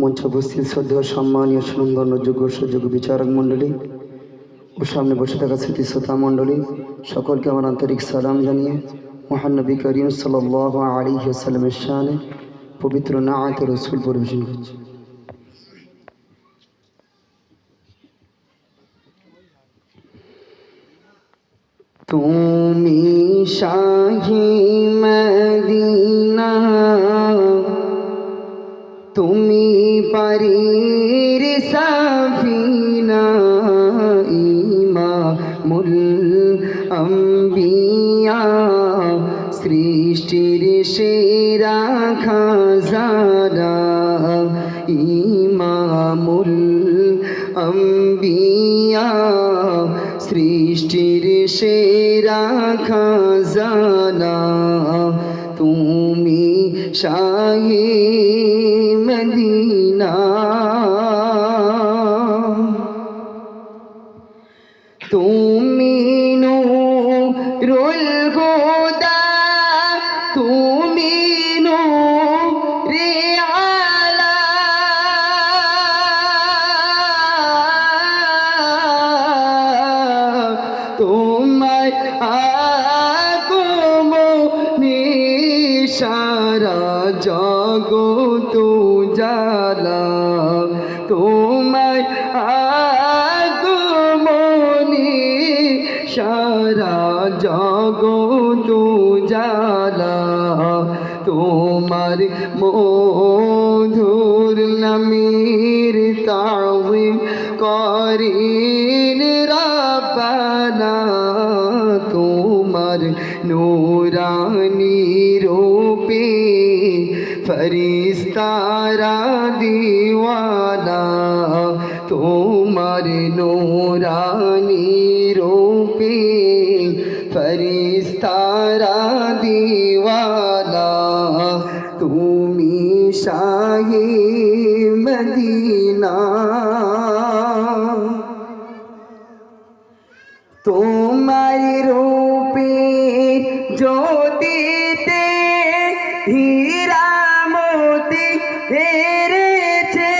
মঞ্চ উপস্থিত শ্রদ্ধেয়, সম্মানীয় সুনন্দন্য যোগ্য সুযোগ্য বিচারক মণ্ডলী ও সামনে বসে থাকা স্মৃতি শ্রোতা মণ্ডলী, সকলকে আমার আন্তরিক সালাম জানিয়ে মহানবী করিম সাল আলী সাল্লামের শানে পবিত্র নাআত রসুল পরিবেশন করছি। তুমি শাহি তুমি পারির সাফিনা ইমামুল আম্বিয়া, সৃষ্টির সেরা খাজানা ইমামুল আম্বিয়া, সৃষ্টির সেরা খাজানা। তুমি শাহি মদিনা। তুমি নূরুল হুদা তুমি নূরে আলা তোমার আগমনে সারা জগত জালা তোমার আগমনে সারা জগত জালা তোমার মধুর নামের তাজিম করিন নূরানি রূপে ফরিস্তারা দিওয়ানা তোমার নূরানি রূপে ফরিস্তারা দিওয়ানা তুমি শাহি মদিনা তোমার রূপে জ্যোতিতে হীরা মোতি হেরেছে।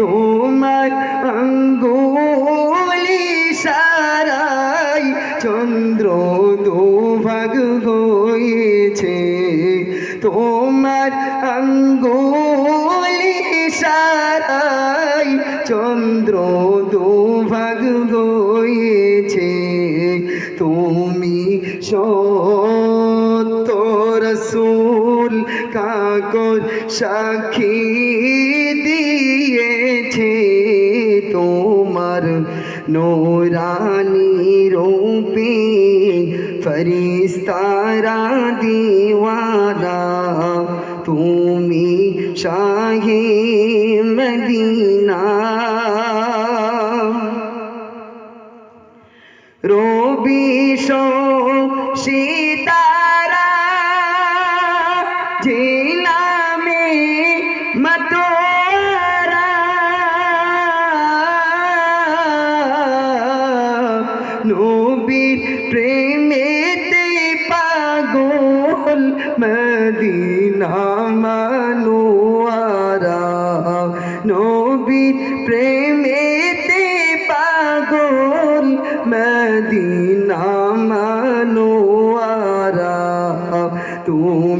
তোমার অঙ্গুলি সারাই চন্দ্র দুভাগ হয়েছে। তোমার অঙ্গুলি সারাই চন্দ্র সত্য রসুল কাকর সাক্ষী দিয়েছে তোমার নোরানি রূপে। ফরিস্তারা দিওয়ানা তুমি শাহে মদিনা। প্রেমেতে পাগল মদিনা মানুয়ারা। নবী প্রেমেতে পাগল মদিনা মানুয়ারা। তুমি